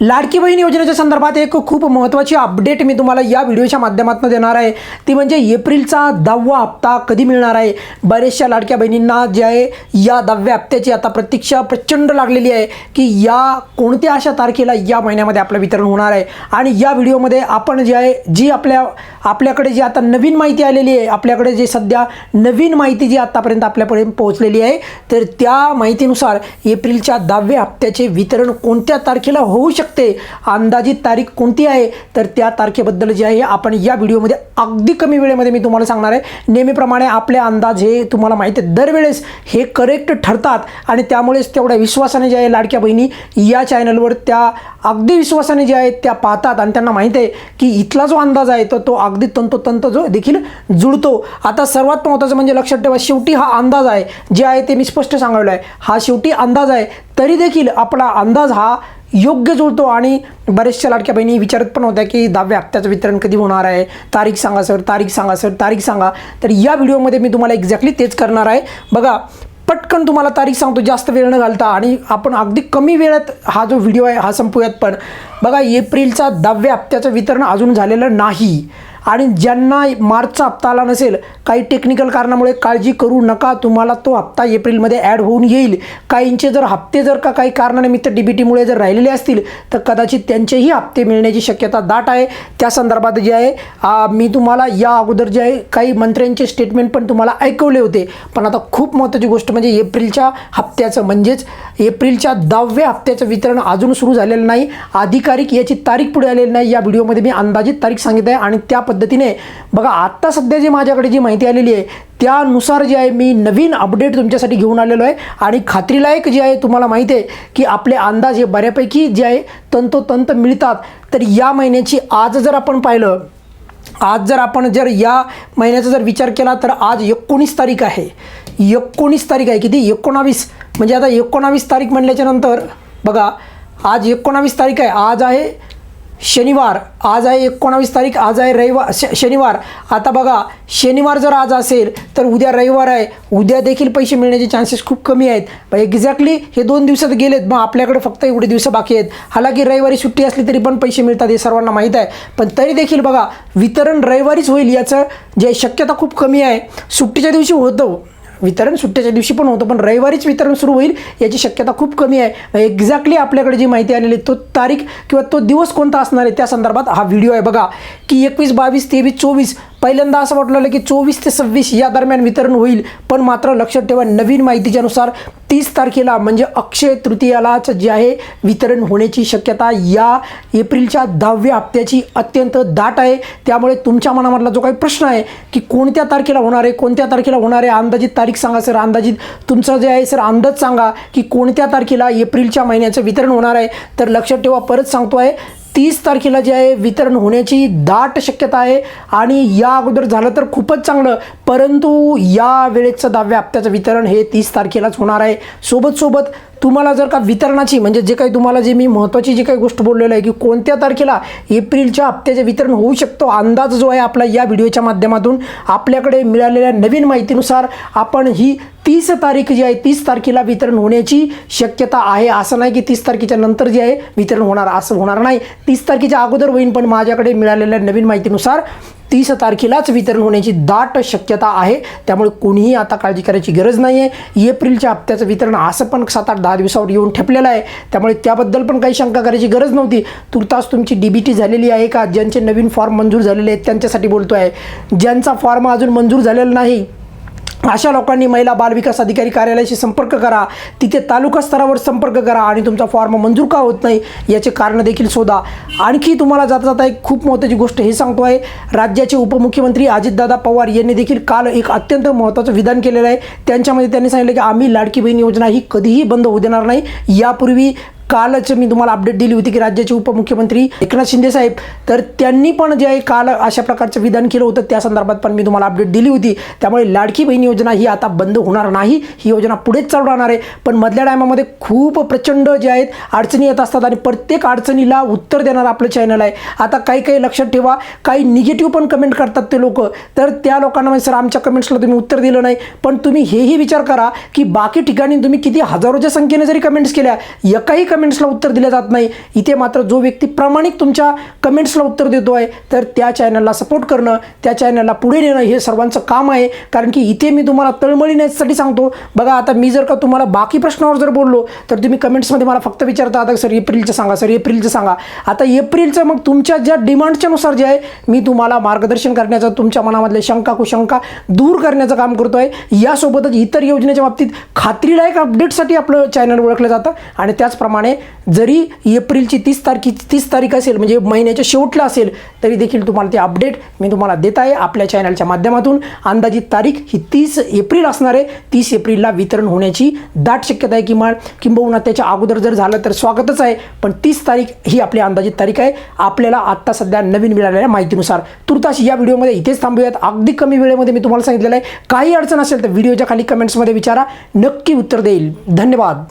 लाडकी बहीण योजनेच्या संदर्भात एक खूप महत्त्वाची अपडेट मी तुम्हाला या व्हिडिओच्या माध्यमातून देणार आहे. ती म्हणजे एप्रिलचा दहावा हप्ता कधी मिळणार आहे? बऱ्याचशा लाडक्या बहिणींना जे आहे या दहाव्या हप्त्याची आता प्रतीक्षा प्रचंड लागलेली आहे की या कोणत्या अशा तारखेला या महिन्यामध्ये आपलं वितरण होणार आहे? आणि या व्हिडिओमध्ये आपण जे आहे जी आपल्या आपल्याकडे जी आता नवीन माहिती आलेली आहे आपल्याकडे जे सध्या नवीन माहिती जी आत्तापर्यंत आपल्यापर्यंत पोहोचलेली आहे तर त्या माहितीनुसार एप्रिलच्या दहाव्या हप्त्याचे वितरण कोणत्या तारखेला होऊ शकते? अंदाजित तारीख कोणती आहे? तर त्या तारखेबद्दल जे आहे आपण या व्हिडिओमध्ये अगदी कमी वेळेमध्ये मी तुम्हाला सांगणार आहे. नेहमीप्रमाणे आपले अंदाज हे तुम्हाला माहिती आहे. दरवेळेस हे करेक्ट ठरतात आणि त्यामुळेच तेवढ्या विश्वासाने जे आहे लाडक्या बहिणी या चॅनलवर त्या अगदी विश्वासाने जे आहेत त्या पाहतात आणि त्यांना माहीत आहे की इथला जो अंदाज आहे तो तो अगदी तंतोतंत जो देखील जुळतो. आता सर्वात महत्त्वाचं म्हणजे लक्षात ठेवा शेवटी हा अंदाज आहे. जे आहे ते मी स्पष्ट सांगायला आहे हा शेवटी अंदाज आहे. तरी देखील आपला अंदाज हा योग्य जुळतो आणि बरेचशा लाडक्या बहिणी विचारत पण होत्या की दहाव्या हप्त्याचं वितरण कधी होणार आहे? तारीख सांगा सर. तारीख सांगा सर. तारीख सांगा. तर या व्हिडिओमध्ये मी तुम्हाला एक्झॅक्टली तेच करणार आहे. बघा पटकन तुम्हाला तारीख सांगतो. जास्त वेळ न घालता आणि आपण अगदी कमी वेळात हा जो व्हिडिओ आहे हा संपूयात पण. बघा एप्रिलचा दहाव्या हप्त्याचं वितरण अजून झालेलं नाही. आणि ज्यांना मार्चचा हप्ता आला नसेल काही टेक्निकल कारणामुळे काळजी करू नका. तुम्हाला तो हप्ता एप्रिलमध्ये ॲड होऊन येईल. काहींचे जर हप्ते जर का काही कारणानिमित्त डी बी टीमुळे जर राहिलेले असतील तर कदाचित त्यांचेही हप्ते मिळण्याची शक्यता दाट आहे. त्या संदर्भात जे आहे मी तुम्हाला या अगोदर जे आहे काही मंत्र्यांचे स्टेटमेंट पण तुम्हाला ऐकवले होते. पण आता खूप महत्त्वाची गोष्ट म्हणजे एप्रिलच्या हप्त्याचं. म्हणजेच एप्रिलच्या दहाव्या हप्त्याचं वितरण अजून सुरू झालेलं नाही. आधिकारिक याची तारीख पुढे आलेली नाही. या व्हिडिओमध्ये मी अंदाजित तारीख सांगित आहे आणि त्या पद्धती पद्धतीने. बघा आत्ता सध्या जी माझ्याकडे जी माहिती आलेली आहे त्यानुसार जे आहे मी नवीन अपडेट तुमच्यासाठी घेऊन आलेलो आहे. आणि खात्रीलायक जे आहे तुम्हाला माहिती आहे की आपले अंदाज हे बऱ्यापैकी जे आहे तंतोतंत मिळतात. तर या महिन्याची आज जर आपण पाहिलं आज जर आपण जर या महिन्याचा जर विचार केला तर आज एकोणीस तारीख आहे. एकोणीस तारीख आहे किती? एकोणावीस. म्हणजे आता एकोणावीस तारीख म्हटल्याच्यानंतर बघा आज एकोणावीस तारीख आहे. आज आहे शनिवार आज आहे एकोणावीस तारीख आज आहे रविवार श शनिवार. आता बघा शनिवार जर आज असेल तर उद्या रविवार आहे. उद्या देखील पैसे मिळण्याचे चान्सेस खूप कमी आहेत. एक्झॅक्टली हे दोन दिवसात गेलेत. मग आपल्याकडे फक्त एवढे दिवस बाकी आहेत. हालाकी रविवारी सुट्टी असली तरी पण पैसे मिळतात हे सर्वांना माहीत आहे. पण तरी देखील बघा वितरण रविवारीच होईल याचं जे शक्यता खूप कमी आहे. सुट्टीच्या दिवशी होतं. वितरण सुट्ट्याच्या दिवशी पण होतं पण रविवारीच वितरण सुरू होईल याची शक्यता खूप कमी आहे. एक्झॅक्टली आपल्याकडे जी माहिती आलेली तो तारीख किंवा तो दिवस कोणता असणार आहे त्या संदर्भात हा व्हिडिओ आहे. बघा की एकवीस बावीस तेवीस चोवीस पहिल्यांदा असं वाटलेलं की चोवीस ते सव्वीस या दरम्यान वितरण होईल पण मात्र लक्षात ठेवा नवीन माहितीच्यानुसार तीस तारखेला म्हणजे अक्षय तृतीयालाच जे आहे वितरण होण्याची शक्यता या एप्रिलच्या दहाव्या हप्त्याची अत्यंत दाट आहे. त्यामुळे तुमच्या मनामधला जो काही प्रश्न आहे की कोणत्या तारखेला होणार आहे कोणत्या तारखेला होणार आहे अंदाजित तारीख सांगा सर अंदाजित तुमचं जे आहे सर अंदाज सांगा की कोणत्या तारखेला एप्रिलच्या महिन्याचं वितरण होणार आहे. तर लक्षात ठेवा परत सांगतो आहे तीस तारखेला जे आहे वितरण होण्याची दाट शक्यता आहे आणि या अगोदर झालं तर खूपच चांगलं. परंतु या वेळेचं दहाव्या हप्त्याचं वितरण हे तीस तारखेलाच होणार आहे. सोबत सोबत तुम्हाला जर का वितरणाची म्हणजे जे काही तुम्हाला जे मी महत्त्वाची जी काही गोष्ट बोललेलं आहे की कोणत्या तारखेला एप्रिलच्या हप्त्याचे वितरण होऊ शकतो अंदाज जो आहे आपला या व्हिडिओच्या माध्यमातून आपल्याकडे मिळालेल्या नवीन माहितीनुसार आपण ही तीस तारीख जी आहे तीस तारखेला वितरण होण्याची शक्यता आहे. असं नाही की तीस तारखेच्या नंतर जे आहे वितरण होणार असं होणार नाही. तीस तारखेच्या अगोदर होईल पण माझ्याकडे मिळालेल्या नवीन माहितीनुसार तीस तारखेलाच वितरण होण्याची दाट शक्यता आहे. त्यामुळे कोणीही आता काळजी करायची गरज नाही आहे एप्रिलच्या हप्त्याचं वितरण असं पण सात आठ दहा दिवसावर येऊन ठेपलेलं आहे. त्यामुळे त्याबद्दल पण काही शंका करायची गरज नव्हती. तुर्तास तुमची डी बी टी झालेली आहे का? ज्यांचे नवीन फॉर्म मंजूर झालेले आहेत त्यांच्यासाठी बोलतो आहे ज्यांचा फॉर्म अजून मंजूर झालेला नाही अशा लोकांनी महिला बालविकास अधिकारी कार्यालयाशी संपर्क करा. तिथे तालुका स्तरावर संपर्क करा आणि तुमचा फॉर्म मंजूर का होत नाही याचे कारण देखील शोधा. आणखी तुम्हाला जाता जाता एक खूप महत्त्वाची गोष्ट हे सांगतो आहे. राज्याचे उपमुख्यमंत्री अजितदादा पवार यांनी देखील काल एक अत्यंत महत्त्वाचं विधान केलेलं आहे. त्यांच्यामध्ये त्यांनी सांगितलं की आम्ही लाडकी बहीण योजना ही कधीही बंद होऊ देणार नाही. यापूर्वी कालच मी तुम्हाला अपडेट दिली होती की राज्याचे उपमुख्यमंत्री एकनाथ शिंदे साहेब तर त्यांनी पण जे आहे काल अशा प्रकारचं विधान केलं होतं त्या संदर्भात पण मी तुम्हाला अपडेट दिली होती. त्यामुळे लाडकी बहीण योजना ही आता बंद होणार नाही ही योजना पुढेच चालू राहणार आहे. पण मधल्या टायमामध्ये खूप प्रचंड जे आहेत अडचणी येत असतात आणि प्रत्येक अडचणीला उत्तर देणारं आपलं चॅनल आहे. आता काही काही लक्षात ठेवा काही निगेटिव्ह पण कमेंट करतात ते लोक. तर त्या लोकांना म्हणजे सर आमच्या कमेंट्सला तुम्ही उत्तर दिलं नाही. पण तुम्ही हेही विचार करा की बाकी ठिकाणी तुम्ही किती हजारोच्या संख्येने जरी कमेंट्स केल्या एकाही कमेंट्सला उत्तर दिलं जात नाही. इथे मात्र जो व्यक्ती प्रामाणिक तुमच्या कमेंट्सला उत्तर देतो आहे तर त्या चॅनलला सपोर्ट करणं त्या चॅनलला पुढे नेणं हे सर्वांचं काम आहे. कारण की इथे मी तुम्हाला तळमळी नेण्यासाठी सांगतो. बघा आता मी जर का तुम्हाला बाकी प्रश्नावर जर बोललो तर तुम्ही कमेंट्समध्ये मला फक्त विचारता आता सर एप्रिलचं सांगा सर एप्रिलचं सांगा. आता एप्रिलचं मग तुमच्या ज्या डिमांडच्या नुसार जे आहे मी तुम्हाला मार्गदर्शन करण्याचं तुमच्या मनामधल्या शंका कुशंका दूर करण्याचं काम करतो आहे यासोबतच इतर योजनेच्या बाबतीत खात्रीलायक अपडेटसाठी आपलं चॅनल ओळखलं जातं. आणि त्याचप्रमाणे जरी एप्रिलची तीस तारखी तीस तारीख असेल म्हणजे महिन्याच्या शेवटला असेल तरी देखील तुम्हाला ते अपडेट मी तुम्हाला देत आहे आपल्या चॅनलच्या माध्यमातून. अंदाजित तारीख ही तीस एप्रिल असणार आहे. तीस एप्रिलला वितरण होण्याची दाट शक्यता आहे किमान. किंबहुना त्याच्या अगोदर जर झालं तर स्वागतच आहे. पण तीस तारीख ही आपली अंदाजित तारीख आहे. आपल्याला आत्ता सध्या नवीन मिळालेल्या माहितीनुसार. तुर्तास या व्हिडिओमध्ये इथेच थांबूयात. अगदी कमी वेळेमध्ये मी तुम्हाला सांगितलेलं आहे. काही अडचण असेल तर व्हिडिओच्या खाली कमेंट्समध्ये विचारा. नक्की उत्तर देईल. धन्यवाद.